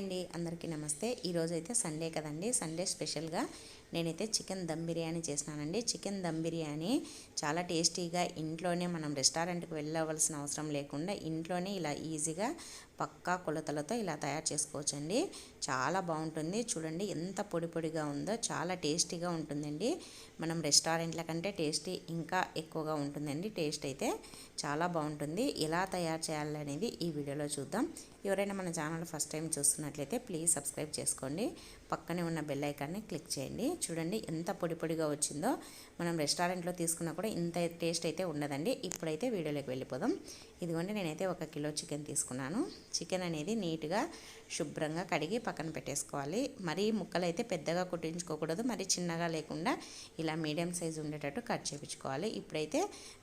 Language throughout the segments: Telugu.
అండి. అందరికీ నమస్తే. ఈరోజు అయితే సండే కదండి. సండే స్పెషల్గా నేనైతే చికెన్ దమ్ బిర్యానీ చేసినానండి. చికెన్ దమ్ బిర్యానీ చాలా టేస్టీగా ఇంట్లోనే మనం రెస్టారెంట్కి వెళ్ళవలసిన అవసరం లేకుండా ఇంట్లోనే ఇలా ఈజీగా పక్కా కొలతలతో ఇలా తయారు చేసుకోవచ్చండి. చాలా బాగుంటుంది. చూడండి ఎంత పొడి పొడిగా ఉందో చాలా టేస్టీగా ఉంటుందండి. మనం రెస్టారెంట్ల కంటే టేస్టీ ఇంకా ఎక్కువగా ఉంటుందండి. టేస్ట్ అయితే చాలా బాగుంటుంది. ఎలా తయారు చేయాలనేది ఈ వీడియోలో చూద్దాం. ఎవరైనా మన ఛానల్ ఫస్ట్ టైం చూస్తున్నట్లయితే ప్లీజ్ సబ్స్క్రైబ్ చేసుకోండి. పక్కనే ఉన్న బెల్ ఐకాన్ని క్లిక్ చేయండి. చూడండి ఎంత పొడి పొడిగా వచ్చిందో. మనం రెస్టారెంట్లో తీసుకున్నా కూడా ఇంత టేస్ట్ అయితే ఉండదండి. ఇప్పుడైతే వీడియోలోకి వెళ్ళిపోదాం. ఇదిగోండి నేనైతే ఒక కిలో చికెన్ తీసుకున్నాను. చికెన్ అనేది నీట్గా శుభ్రంగా కడిగి పక్కన పెట్టేసుకోవాలి. మరీ ముక్కలు అయితే పెద్దగా కుట్టించుకోకూడదు. మరి చిన్నగా లేకుండా ఇలా మీడియం సైజు ఉండేటట్టు కట్ చేయించుకోవాలి ఇప్పుడైతే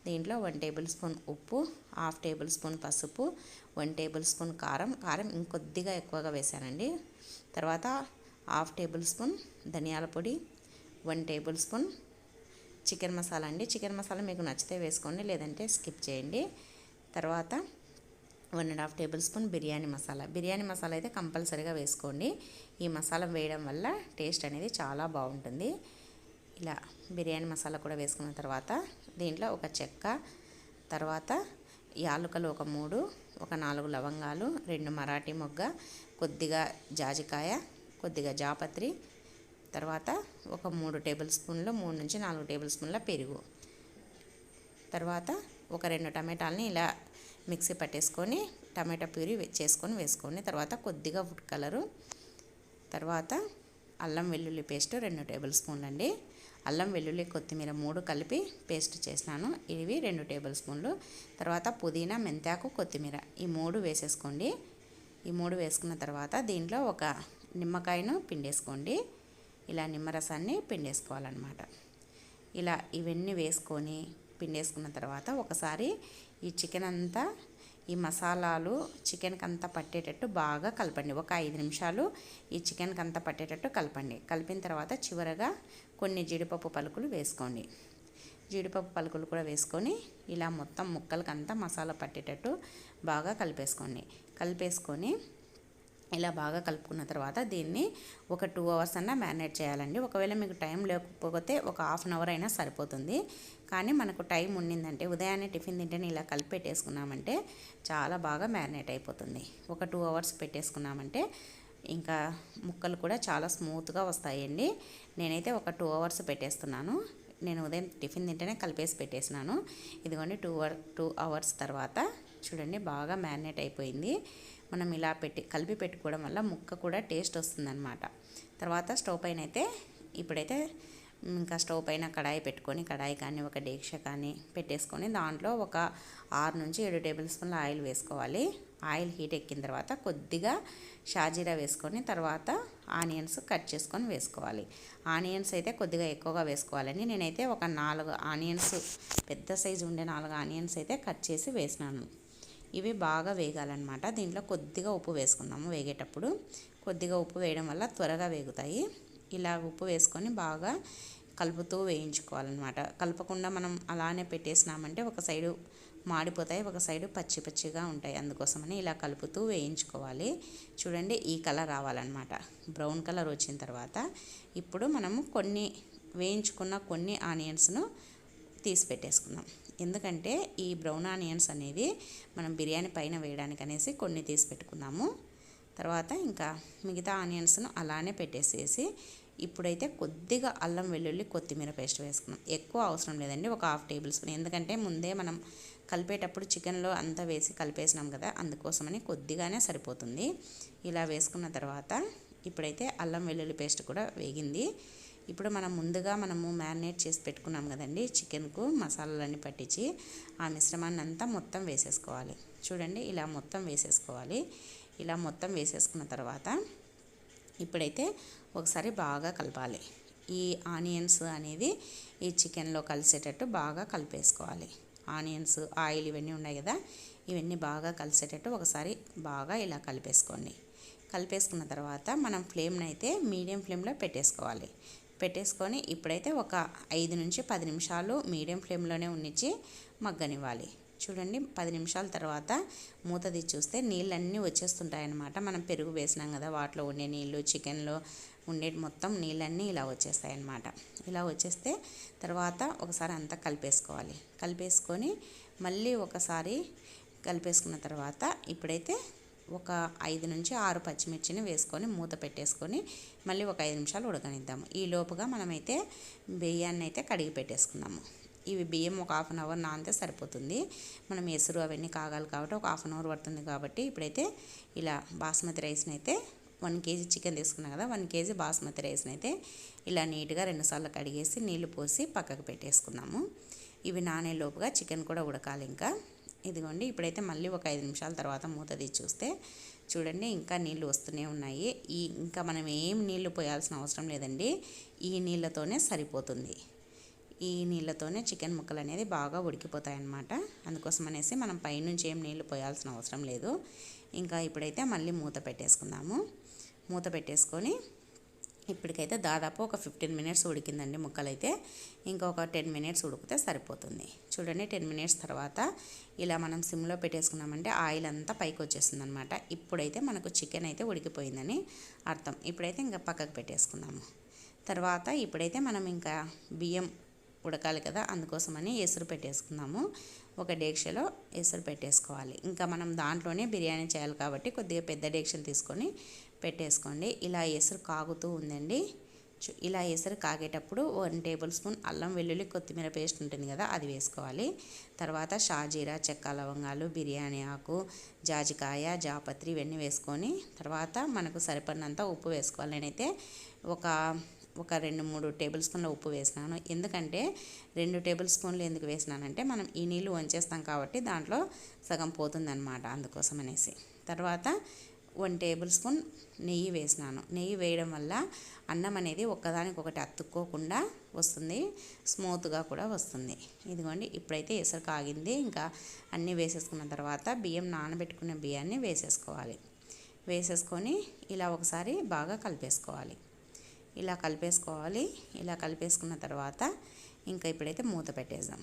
దీంట్లో వన్ టేబుల్ స్పూన్ ఉప్పు హాఫ్ టేబుల్ స్పూన్ పసుపు వన్ టేబుల్ స్పూన్ కారం. కారం ఇంకొద్దిగా ఎక్కువగా వేసానండి. తర్వాత హాఫ్ టేబుల్ స్పూన్ ధనియాల పొడి one tablespoon chicken masala అండి. చికెన్ మసాలా మీకు నచ్చితే వేసుకోండి లేదంటే స్కిప్ చేయండి. తర్వాత one and half tablespoon biryani masala. Biryani masala అయితే కంపల్సరీగా వేసుకోండి. ఈ మసాలా వేయడం వల్ల టేస్ట్ అనేది చాలా బాగుంటుంది. ఇలా బిర్యానీ మసాలా కూడా వేసుకున్న తర్వాత దీంట్లో ఒక చెక్క తర్వాత యాలుకలు ఒక మూడు ఒక నాలుగు లవంగాలు రెండు మరాఠీ మొగ్గ కొద్దిగా జాజికాయ కొద్దిగా జాపత్రి తర్వాత ఒక మూడు టేబుల్ స్పూన్లు మూడు నుంచి నాలుగు టేబుల్ స్పూన్ల పెరుగు. తర్వాత ఒక రెండు టమాటాలని ఇలా మిక్సీ పట్టేసుకొని టమాటా ప్యూరీ చేసుకొని వేసుకోండి తర్వాత కొద్దిగా ఫుడ్ కలరు తర్వాత అల్లం వెల్లుల్లి పేస్ట్ రెండు టేబుల్ స్పూన్లు అండి అల్లం వెల్లుల్లి కొత్తిమీర మూడు కలిపి పేస్ట్ చేసినాను. ఇవి రెండు టేబుల్ స్పూన్లు. తర్వాత పుదీనా మెంతాకు కొత్తిమీర ఈ మూడు వేసేసుకోండి. ఈ మూడు వేసుకున్న తర్వాత దీంట్లో ఒక నిమ్మకాయను పిండేసుకోండి. ఇలా నిమ్మరసాన్ని పిండేసుకోవాలన్నమాట. ఇలా ఇవన్నీ వేసుకొని పిండేసుకున్న తర్వాత ఒకసారి ఈ చికెన్ అంతా ఈ మసాలాలు చికెన్కి అంతా పట్టేటట్టు బాగా కలపండి. ఒక ఐదు నిమిషాలు ఈ చికెన్కి అంతా పట్టేటట్టు కలపండి. కలిపిన తర్వాత చివరగా కొన్ని జీడిపప్పు పలుకులు వేసుకోండి. జీడిపప్పు పలుకులు కూడా వేసుకొని ఇలా మొత్తం ముక్కలకంతా మసాలా పట్టేటట్టు బాగా కలిపేసుకోండి. కలిపేసుకొని ఇలా బాగా కలుపుకున్న తర్వాత దీన్ని ఒక టూ అవర్స్ అన్నా మ్యారినేట్ చేయాలండి. ఒకవేళ మీకు టైం లేకపోతే ఒక హాఫ్ అన్ అవర్ అయినా సరిపోతుంది. కానీ మనకు టైం ఉండిందంటే ఉదయాన్నే టిఫిన్ తింటేనే ఇలా కలిపి పెట్టేసుకున్నామంటే చాలా బాగా మ్యారినేట్ అయిపోతుంది. ఒక టూ అవర్స్ పెట్టేసుకున్నామంటే ఇంకా ముక్కలు కూడా చాలా స్మూత్గా వస్తాయండి. నేనైతే ఒక టూ అవర్స్ పెట్టేస్తున్నాను. నేను ఉదయం టిఫిన్ తింటేనే కలిపేసి పెట్టేసినాను. ఇదిగోండి టూ అవర్ టూ అవర్స్ తర్వాత చూడండి బాగా మ్యారినేట్ అయిపోయింది. మనం ఇలా పెట్టి కలిపి పెట్టుకోవడం వల్ల ముక్క కూడా టేస్ట్ వస్తుందన్నమాట. తర్వాత స్టవ్ పైన అయితే ఇప్పుడైతే ఇంకా స్టవ్ పైన కడాయి పెట్టుకొని కడాయి కానీ ఒక డేక్ష కానీ పెట్టేసుకొని దాంట్లో ఒక ఆరు నుంచి ఏడు టేబుల్ స్పూన్ల ఆయిల్ వేసుకోవాలి. ఆయిల్ హీట్ ఎక్కిన తర్వాత కొద్దిగా షాజీరా వేసుకొని తర్వాత ఆనియన్స్ కట్ చేసుకొని వేసుకోవాలి. ఆనియన్స్ అయితే కొద్దిగా ఎక్కువగా వేసుకోవాలని నేనైతే ఒక నాలుగు ఆనియన్స్ పెద్ద సైజు ఉండే నాలుగు ఆనియన్స్ అయితే కట్ చేసి వేసినాను. ఇవి బాగా వేగాలన్నమాట. దీంట్లో కొద్దిగా ఉప్పు వేసుకున్నాము వేగేటప్పుడు. కొద్దిగా ఉప్పు వేయడం వల్ల త్వరగా వేగుతాయి. ఇలా ఉప్పు వేసుకొని బాగా కలుపుతూ వేయించుకోవాలన్నమాట. కలపకుండా మనం అలానే పెట్టేసినామంటే ఒక సైడు మాడిపోతాయి ఒక సైడు పచ్చి పచ్చిగా ఉంటాయి అందుకోసమని ఇలా కలుపుతూ వేయించుకోవాలి. చూడండి ఈ కలర్ రావాలన్నమాట. బ్రౌన్ కలర్ వచ్చిన తర్వాత ఇప్పుడు మనము కొన్ని వేయించుకున్న కొన్ని ఆనియన్స్ను తీసి పెట్టేసుకుందాం ఎందుకంటే ఈ బ్రౌన్ ఆనియన్స్ అనేది మనం బిర్యానీ పైన వేయడానికి అనేసి కొన్ని తీసి పెట్టుకున్నాము తర్వాత ఇంకా మిగతా ఆనియన్స్ను అలానే పెట్టేసేసి ఇప్పుడైతే కొద్దిగా అల్లం వెల్లుల్లి కొత్తిమీర పేస్ట్ వేసుకున్నాం. ఎక్కువ అవసరం లేదండి ఒక హాఫ్ టేబుల్ స్పూన్. ఎందుకంటే ముందే మనం కలిపేటప్పుడు చికెన్లో అంతా వేసి కలిపేసినాం కదా అందుకోసమని కొద్దిగానే సరిపోతుంది. ఇలా వేసుకున్న తర్వాత ఇప్పుడైతే అల్లం వెల్లుల్లి పేస్ట్ కూడా వేగింది. ఇప్పుడు మనం ముందుగా మనము మ్యారినేట్ చేసి పెట్టుకున్నాం కదండి చికెన్కు మసాలాలన్నీ పట్టించి ఆ మిశ్రమాన్ని అంతా మొత్తం వేసేసుకోవాలి. చూడండి ఇలా మొత్తం వేసేసుకోవాలి. ఇలా మొత్తం వేసేసుకున్న తర్వాత ఇప్పుడైతే ఒకసారి బాగా కలపాలి. ఈ ఆనియన్స్ అనేది ఈ చికెన్లో కలిసేటట్టు బాగా కలిపేసుకోవాలి. ఆనియన్స్ ఆయిల్ ఇవన్నీ ఉన్నాయి కదా ఇవన్నీ బాగా కలిసేటట్టు ఒకసారి బాగా ఇలా కలిపేసుకోండి. కలిపేసుకున్న తర్వాత మనం ఫ్లేమ్ని అయితే మీడియం ఫ్లేమ్లో పెట్టేసుకోవాలి. పెట్టేసుకొని ఇప్పుడైతే ఒక ఐదు నుంచి పది నిమిషాలు మీడియం ఫ్లేమ్లోనే ఉండించి మగ్గనివ్వాలి. చూడండి పది నిమిషాల తర్వాత మూత తీసి చూస్తే నీళ్ళన్నీ వచ్చేస్తుంటాయన్నమాట. మనం పెరుగు వేసినాం కదా వాటిలో ఉండే నీళ్ళు చికెన్లో ఉండే మొత్తం నీళ్ళన్నీ ఇలా వచ్చేస్తాయి అన్నమాట ఇలా వచ్చేస్తే తర్వాత ఒకసారి అంతా కలిపేసుకోవాలి. కలిపేసుకొని మళ్ళీ ఒకసారి కలిపేసుకున్న తర్వాత ఇప్పుడైతే ఒక ఐదు నుంచి ఆరు పచ్చిమిర్చిని వేసుకొని మూత పెట్టేసుకొని మళ్ళీ ఒక ఐదు నిమిషాలు ఉడకనిద్దాము. ఈ లోపుగా మనమైతే బియ్యాన్ని అయితే కడిగి పెట్టేసుకుందాము. ఇవి బియ్యం ఒక హాఫ్ అన్ అవర్ నానితే సరిపోతుంది. మనం ఎసురు అవన్నీ కాగాలి కాబట్టి ఒక హాఫ్ అన్ అవర్ పడుతుంది కాబట్టి ఇప్పుడైతే ఇలా బాస్మతి రైస్ని అయితే వన్ కేజీ చికెన్ తీసుకున్నాం కదా వన్ కేజీ బాస్మతి రైస్ని అయితే ఇలా నీట్గా రెండుసార్లు కడిగేసి నీళ్ళు పోసి పక్కకు పెట్టేసుకున్నాము ఇవి నానే లోపుగా చికెన్ కూడా ఉడకాలి ఇంకా. ఇదిగోండి ఇప్పుడైతే మళ్ళీ ఒక ఐదు నిమిషాల తర్వాత మూత తీసి చూస్తే చూడండి ఇంకా నీళ్ళు వస్తూనే ఉన్నాయి. ఈ ఇంకా మనం ఏం నీళ్ళు పోయాల్సిన అవసరం లేదండి. ఈ నీళ్ళతోనే సరిపోతుంది. ఈ నీళ్ళతోనే చికెన్ ముక్కలు అనేది బాగా ఉడికిపోతాయి అన్నమాట అందుకోసం అనేసి మనం పైనుంచి ఏం నీళ్ళు పోయాల్సిన అవసరం లేదు. ఇంకా ఇప్పుడైతే మళ్ళీ మూత పెట్టేసుకుందాము. మూత పెట్టేసుకొని ఇప్పటికైతే దాదాపు ఒక ఫిఫ్టీన్ మినిట్స్ ఉడికిందండి ముక్కలైతే. ఇంకొక టెన్ మినిట్స్ ఉడికితే సరిపోతుంది. చూడండి టెన్ మినిట్స్ తర్వాత ఇలా మనం సిమ్లో పెట్టేసుకున్నామంటే ఆయిల్ అంతా పైకి వచ్చేస్తుంది అనమాట ఇప్పుడైతే మనకు చికెన్ అయితే ఉడికిపోయిందని అర్థం. ఇప్పుడైతే ఇంకా పక్కకు పెట్టేసుకుందాము. తర్వాత ఇప్పుడైతే మనం ఇంకా బియ్యం ఉడకాలి కదా అందుకోసమని ఎసురు పెట్టేసుకుందాము. ఒక డేక్షలో ఎసరు పెట్టేసుకోవాలి. ఇంకా మనం దాంట్లోనే బిర్యానీ చేయాలి కాబట్టి కొద్దిగా పెద్ద డేక్షలు తీసుకొని పెట్టేసుకోండి. ఇలా ఎసరు కాగుతూ ఉందండి. ఇలా ఎసరు కాగేటప్పుడు వన్ టేబుల్ స్పూన్ అల్లం వెల్లుల్లి కొత్తిమీర పేస్ట్ ఉంటుంది కదా అది వేసుకోవాలి. తర్వాత షాజీరా చెక్క లవంగాలు బిర్యానీ ఆకు జాజికాయ జాపత్రి ఇవన్నీ వేసుకొని తర్వాత మనకు సరిపడినంత ఉప్పు వేసుకోవాలి. నేనైతే ఒక ఒక రెండు మూడు టేబుల్ స్పూన్ల ఉప్పు వేసినాను. ఎందుకంటే రెండు టేబుల్ స్పూన్లు ఎందుకు వేసినానంటే మనం ఈ నీళ్ళు వంచేస్తాం కాబట్టి దాంట్లో సగం పోతుందన్నమాట అందుకోసం అనేసి. తర్వాత వన్ టేబుల్ స్పూన్ నెయ్యి వేసినాను. నెయ్యి వేయడం వల్ల అన్నం అనేది ఒక్కదానికొకటి అతుక్కోకుండా వస్తుంది. స్మూత్గా కూడా వస్తుంది. ఇదిగోండి ఇప్పుడైతే ఎసరు కాగింది. ఇంకా అన్నీ వేసేసుకున్న తర్వాత బియ్యం నానబెట్టుకున్న బియ్యాన్ని వేసేసుకోవాలి. వేసేసుకొని ఇలా ఒకసారి బాగా కలిపేసుకోవాలి. ఇలా కలిపేసుకోవాలి. ఇలా కలిపేసుకున్న తర్వాత ఇంకా ఇప్పుడైతే మూత పెట్టేద్దాం.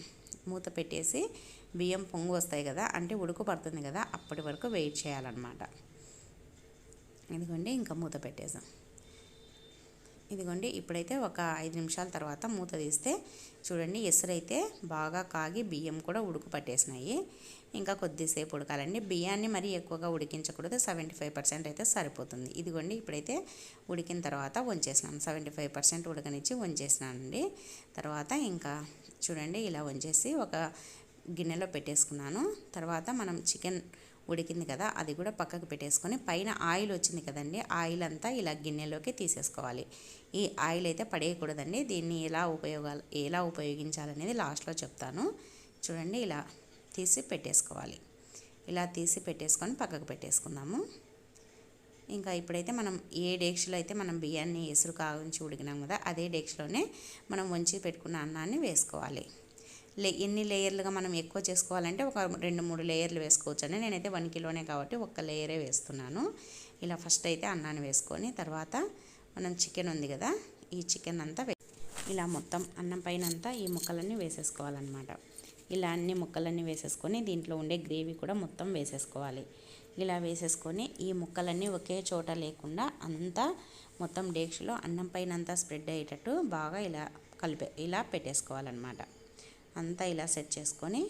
మూత పెట్టేసి బియ్యం పొంగు వస్తాయి కదా అంటే ఉడుకు పడుతుంది కదా అప్పటి వరకు వెయిట్ చేయాలన్నమాట. ఎందుకంటే ఇంకా మూత పెట్టేసాం ఇదిగోండి ఇప్పుడైతే ఒక ఐదు నిమిషాల తర్వాత మూత తీస్తే చూడండి ఎసురైతే బాగా కాగి బియ్యం కూడా ఉడుకు పట్టేసినాయి. ఇంకా కొద్దిసేపు ఉడకాలండి. బియ్యాన్ని మరీ ఎక్కువగా ఉడికించకూడదు. సెవెంటీ ఫైవ్ పర్సెంట్ అయితే సరిపోతుంది. ఇదిగోండి ఇప్పుడైతే ఉడికిన తర్వాత వంచేసినాను. సెవెంటీ ఫైవ్ పర్సెంట్ ఉడకనిచ్చి వంచేసినానండి. తర్వాత ఇంకా చూడండి ఇలా వంచేసి ఒక గిన్నెలో పెట్టేసుకున్నాను. తర్వాత మనం చికెన్ ఉడికింది కదా అది కూడా పక్కకు పెట్టేసుకొని పైన ఆయిల్ వచ్చింది కదండి ఆయిల్ అంతా ఇలా గిన్నెలోకి తీసేసుకోవాలి. ఈ ఆయిల్ అయితే పడేయకూడదండి దీన్ని ఎలా ఉపయోగాలు ఎలా ఉపయోగించాలనేది లాస్ట్లో చెప్తాను. చూడండి ఇలా తీసి పెట్టేసుకోవాలి. ఇలా తీసి పెట్టేసుకొని పక్కకు పెట్టేసుకుందాము. ఇంకా ఇప్పుడైతే మనం ఏ డేక్షలో అయితే మనం బియ్యాన్ని ఎసురు కాగుంచి ఉడికినాం కదా అదే డేక్షలోనే మనం వంచి పెట్టుకున్న అన్నాన్ని వేసుకోవాలి. లే ఎన్ని లేయర్లుగా మనం ఎక్కువ చేసుకోవాలంటే ఒక రెండు మూడు లేయర్లు వేసుకోవచ్చు నేనైతే వన్ కిలోనే కాబట్టి ఒక్క లేయరే వేస్తున్నాను. ఇలా ఫస్ట్ అయితే అన్నాన్ని వేసుకొని తర్వాత మనం చికెన్ ఉంది కదా ఈ చికెన్ అంతా ఇలా మొత్తం అన్నం పైన అంతా ఈ ముక్కలన్నీ వేసేసుకోవాలన్నమాట. ఇలా అన్ని ముక్కలన్నీ వేసేసుకొని దీంట్లో ఉండే గ్రేవీ కూడా మొత్తం వేసేసుకోవాలి. ఇలా వేసేసుకొని ఈ ముక్కలన్నీ ఒకే చోట లేకుండా అంతా మొత్తం డేక్షలో అన్నం పైన అంతా స్ప్రెడ్ అయ్యేటట్టు బాగా ఇలా కలిపే ఇలా పెట్టేసుకోవాలన్నమాట. అంతా ఇలా సెట్ చేసుకొని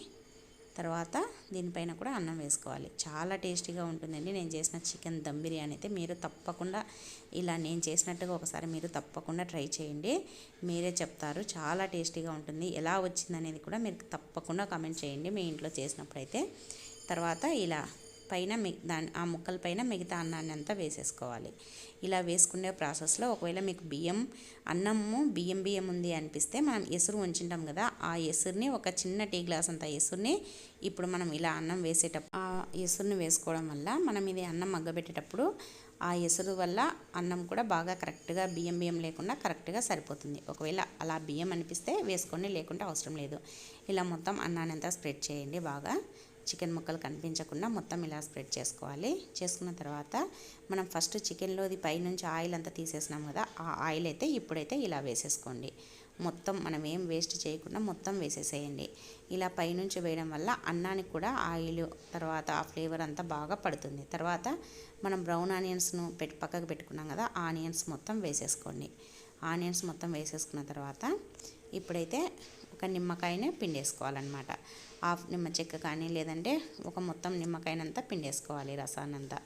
తర్వాత దీనిపైన కూడా అన్నం వేసుకోవాలి. చాలా టేస్టీగా ఉంటుందండి. నేను చేసిన చికెన్ దమ్ బిర్యానీ అయితే మీరు తప్పకుండా ఇలా నేను చేసినట్టుగా ఒకసారి మీరు తప్పకుండా ట్రై చేయండి. మీరే చెప్తారు. చాలా టేస్టీగా ఉంటుంది. ఎలా వచ్చిందనేది కూడా మీరు తప్పకుండా కమెంట్ చేయండి. మీ ఇంట్లో చేసినప్పుడైతే. తర్వాత ఇలా పైన దాని ఆ ముక్కల పైన మిగతా అన్నాన్ని అంతా వేసేసుకోవాలి. ఇలా వేసుకునే ప్రాసెస్లో ఒకవేళ మీకు బియ్యం అన్నము బియ్యం బియ్యం ఉంది అనిపిస్తే మనం ఎసురు ఉంచుంటాం కదా ఆ ఎసురుని ఒక చిన్న టీ గ్లాస్ అంత ఎసురుని ఇప్పుడు మనం ఇలా అన్నం వేసేటప్పుడు ఆ ఎసురుని వేసుకోవడం వల్ల మనం ఇది అన్నం మగ్గబెట్టేటప్పుడు ఆ ఎసురు వల్ల అన్నం కూడా బాగా కరెక్ట్గా బియ్యం బియ్యం లేకుండా కరెక్ట్గా సరిపోతుంది. ఒకవేళ అలా బియ్యం అనిపిస్తే వేసుకోండి లేకుంటే అవసరం లేదు. ఇలా మొత్తం అన్నాన్ని అంతా స్ప్రెడ్ చేయండి బాగా. చికెన్ ముక్కలు కనిపించకుండా మొత్తం ఇలా స్ప్రెడ్ చేసుకోవాలి. చేసుకున్న తర్వాత మనం ఫస్ట్ చికెన్లోది పైనుంచి ఆయిల్ అంతా తీసేసినాం కదా ఆ ఆయిల్ అయితే ఇప్పుడైతే ఇలా వేసేసుకోండి. మొత్తం మనం ఏం వేస్ట్ చేయకుండా మొత్తం వేసేసేయండి. ఇలా పైనుంచి వేయడం వల్ల అన్నానికి కూడా ఆయిల్ తర్వాత ఆ ఫ్లేవర్ అంతా బాగా పడుతుంది. తర్వాత మనం బ్రౌన్ ఆనియన్స్ను పెట్టి పక్కకు పెట్టుకున్నాం కదా ఆనియన్స్ మొత్తం వేసేసుకోండి. ఆనియన్స్ మొత్తం వేసేసుకున్న తర్వాత ఇప్పుడైతే ఒక నిమ్మకాయనే పిండేసుకోవాలన్నమాట. హాఫ్ నిమ్మ చెక్క కానీ లేదంటే ఒక మొత్తం నిమ్మకాయనంతా పిండేసుకోవాలి రసాన్నంతా.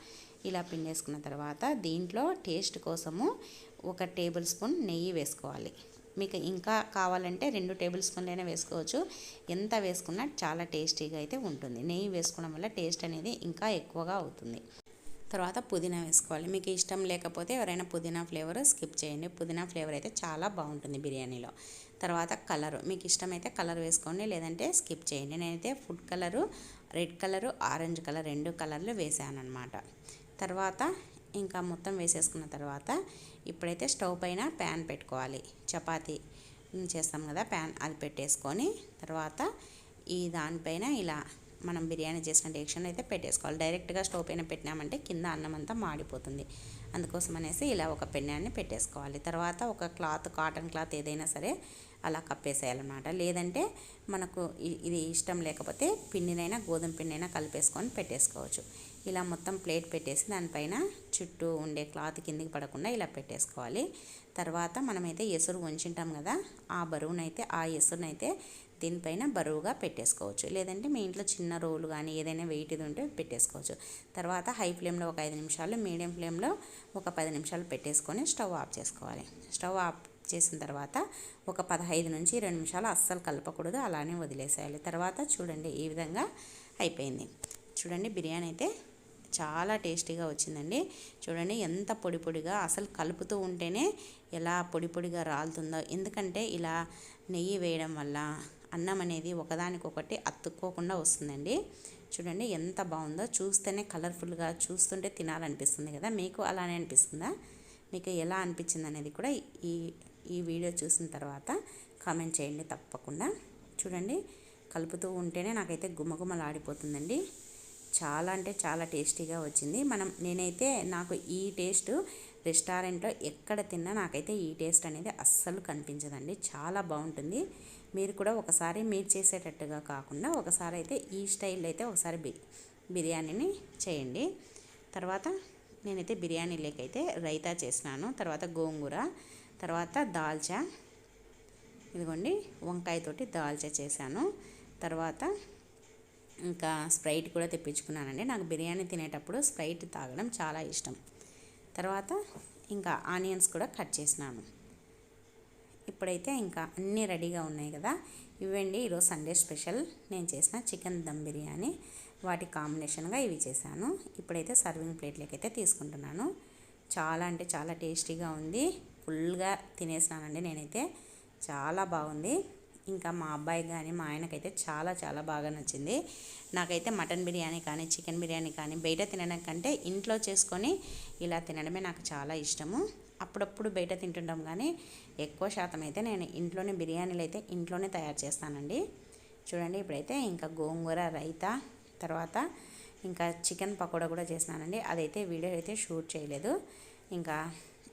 ఇలా పిండేసుకున్న తర్వాత దీంట్లో టేస్ట్ కోసము ఒక టేబుల్ స్పూన్ నెయ్యి వేసుకోవాలి. మీకు ఇంకా కావాలంటే రెండు టేబుల్ స్పూన్లైనా వేసుకోవచ్చు. ఎంత వేసుకున్నా చాలా టేస్టీగా అయితే ఉంటుంది. నెయ్యి వేసుకోవడం వల్ల టేస్ట్ అనేది ఇంకా ఎక్కువగా అవుతుంది. తర్వాత పుదీనా వేసుకోవాలి. మీకు ఇష్టం లేకపోతే ఎవరైనా పుదీనా ఫ్లేవర్ స్కిప్ చేయండి. పుదీనా ఫ్లేవర్ అయితే చాలా బాగుంటుంది బిర్యానీలో. తర్వాత కలరు. మీకు ఇష్టమైతే కలర్ వేసుకోండి లేదంటే స్కిప్ చేయండి. నేనైతే food colour red colour orange colour రెండు కలర్లు వేసాను అనమాట తర్వాత ఇంకా మొత్తం వేసేసుకున్న తర్వాత ఇప్పుడైతే స్టవ్ పైన ప్యాన్ పెట్టుకోవాలి. చపాతీ చేస్తాం కదా ప్యాన్ అది పెట్టేసుకొని తర్వాత ఈ దానిపైన ఇలా మనం బిర్యానీ చేసిన డెక్షన్ అయితే పెట్టేసుకోవాలి. డైరెక్ట్గా స్టవ్ పైన పెట్టినామంటే కింద అన్నం అంతా మాడిపోతుంది. అందుకోసం అనేసి ఇలా ఒక పెన్నాన్ని పెట్టేసుకోవాలి. తర్వాత ఒక క్లాత్ కాటన్ క్లాత్ ఏదైనా సరే అలా కప్పేసేయాలన్నమాట. లేదంటే మనకు ఇది ఇష్టం లేకపోతే పిండినైనా గోధుమ పిండినైనా కలిపేసుకొని పెట్టేసుకోవచ్చు. ఇలా మొత్తం ప్లేట్ పెట్టేసి దానిపైన చుట్టూ ఉండే క్లాత్ కిందికి పడకుండా ఇలా పెట్టేసుకోవాలి. తర్వాత మనమైతే ఎసురు ఉంచుంటాం కదా ఆ బరువునైతే ఆ ఎసురునైతే దీనిపైన బరువుగా పెట్టేసుకోవచ్చు. లేదంటే మీ ఇంట్లో చిన్న రోలు కానీ ఏదైనా వెయిట్ ఇది ఉంటే పెట్టేసుకోవచ్చు. తర్వాత హై ఫ్లేమ్లో ఒక ఐదు నిమిషాలు మీడియం ఫ్లేమ్లో ఒక పది నిమిషాలు పెట్టేసుకొని స్టవ్ ఆఫ్ చేసుకోవాలి. స్టవ్ ఆఫ్ చేసిన తర్వాత ఒక పదహైదు నుంచి ఇరవై నిమిషాలు అస్సలు కలపకూడదు. అలానే వదిలేసేయాలి. తర్వాత చూడండి ఈ విధంగా అయిపోయింది. చూడండి బిర్యానీ అయితే చాలా టేస్టీగా వచ్చిందండి. చూడండి ఎంత పొడి పొడిగా అసలు కలుపుతూ ఉంటేనే ఎలా పొడి పొడిగా రాలుతుందో. ఎందుకంటే ఇలా నెయ్యి వేయడం వల్ల అన్నం అనేది ఒకదానికొకటి అతుక్కోకుండా వస్తుందండి. చూడండి ఎంత బాగుందో. చూస్తేనే కలర్ఫుల్గా చూస్తుంటే తినాలనిపిస్తుంది కదా. మీకు అలానే అనిపిస్తుందా? మీకు ఎలా అనిపించింది అనేది కూడా ఈ ఈ వీడియో చూసిన తర్వాత కామెంట్ చేయండి తప్పకుండా. చూడండి కలుపుతూ ఉంటేనే నాకైతే గుమగుమలాడిపోతుందండి. చాలా అంటే చాలా టేస్టీగా వచ్చింది. మనం నేనైతే నాకు ఈ టేస్ట్ రెస్టారెంట్లో ఎక్కడ తిన్నా నాకైతే ఈ టేస్ట్ అనేది అస్సలు కనిపించదండి. చాలా బాగుంటుంది. మీరు కూడా ఒకసారి మీరు చేసేటట్టుగా కాకుండా ఒకసారి అయితే ఈ స్టైల్ అయితే ఒకసారి బి బిర్యానీని చేయండి. తర్వాత నేనైతే బిర్యానీ లేకైతే రైతా చేసినాను. తర్వాత గోంగూర తర్వాత దాల్చా ఇదిగోండి వంకాయతోటి దాల్చా చేశాను. తర్వాత ఇంకా స్ప్రైట్ కూడా తెప్పించుకున్నానండి. నాకు బిర్యానీ తినేటప్పుడు స్ప్రైట్ తాగడం చాలా ఇష్టం. తర్వాత ఇంకా ఆనియన్స్ కూడా కట్ చేసినాను. ఇప్పుడైతే ఇంకా అన్నీ రెడీగా ఉన్నాయి కదా. ఇవ్వండి ఈరోజు సండే స్పెషల్. నేను చేసిన చికెన్ దమ్ బిర్యానీ. వాటి కాంబినేషన్గా ఇవి చేశాను. ఇప్పుడైతే సర్వింగ్ ప్లేట్లోకి అయితే తీసుకుంటున్నాను. చాలా అంటే చాలా టేస్టీగా ఉంది. ఫుల్గా తినేసినానండి నేనైతే. చాలా బాగుంది. ఇంకా మా అబ్బాయి కానీ మా ఆయనకైతే చాలా చాలా బాగా నచ్చింది. నాకైతే మటన్ బిర్యానీ కానీ చికెన్ బిర్యానీ కానీ బయట తినడం కంటే ఇంట్లో చేసుకొని ఇలా తినడమే నాకు చాలా ఇష్టము. అప్పుడప్పుడు బయట తింటుంటాం కానీ ఎక్కువ శాతం అయితే నేను ఇంట్లోనే బిర్యానీలు అయితే ఇంట్లోనే తయారు చేస్తానండి. చూడండి ఇప్పుడైతే ఇంకా గోంగూర రైతా తర్వాత ఇంకా చికెన్ పకోడా కూడా చేసినానండి అదైతే వీడియో అయితే షూట్ చేయలేదు. ఇంకా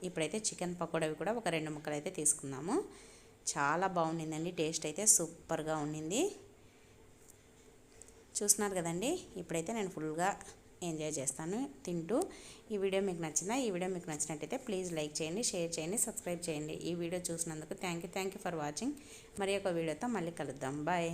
ఇప్పుడైతే చికెన్ పకోడావి కూడా ఒక రెండు ముక్కలు అయితే తీసుకుందాము. చాలా బాగుండిందండి టేస్ట్ అయితే సూపర్గా ఉండింది. చూస్తున్నారు కదండి ఇప్పుడైతే నేను ఫుల్గా ఎంజాయ్ చేస్తాను తింటూ. ఈ వీడియో మీకు నచ్చిందా? ఈ వీడియో మీకు నచ్చినట్టయితే ప్లీజ్ లైక్ చేయండి షేర్ చేయండి సబ్స్క్రైబ్ చేయండి. ఈ వీడియో చూసినందుకు thank you thank you for watching. మరి ఒక వీడియోతో మళ్ళీ కలుద్దాం. బాయ్.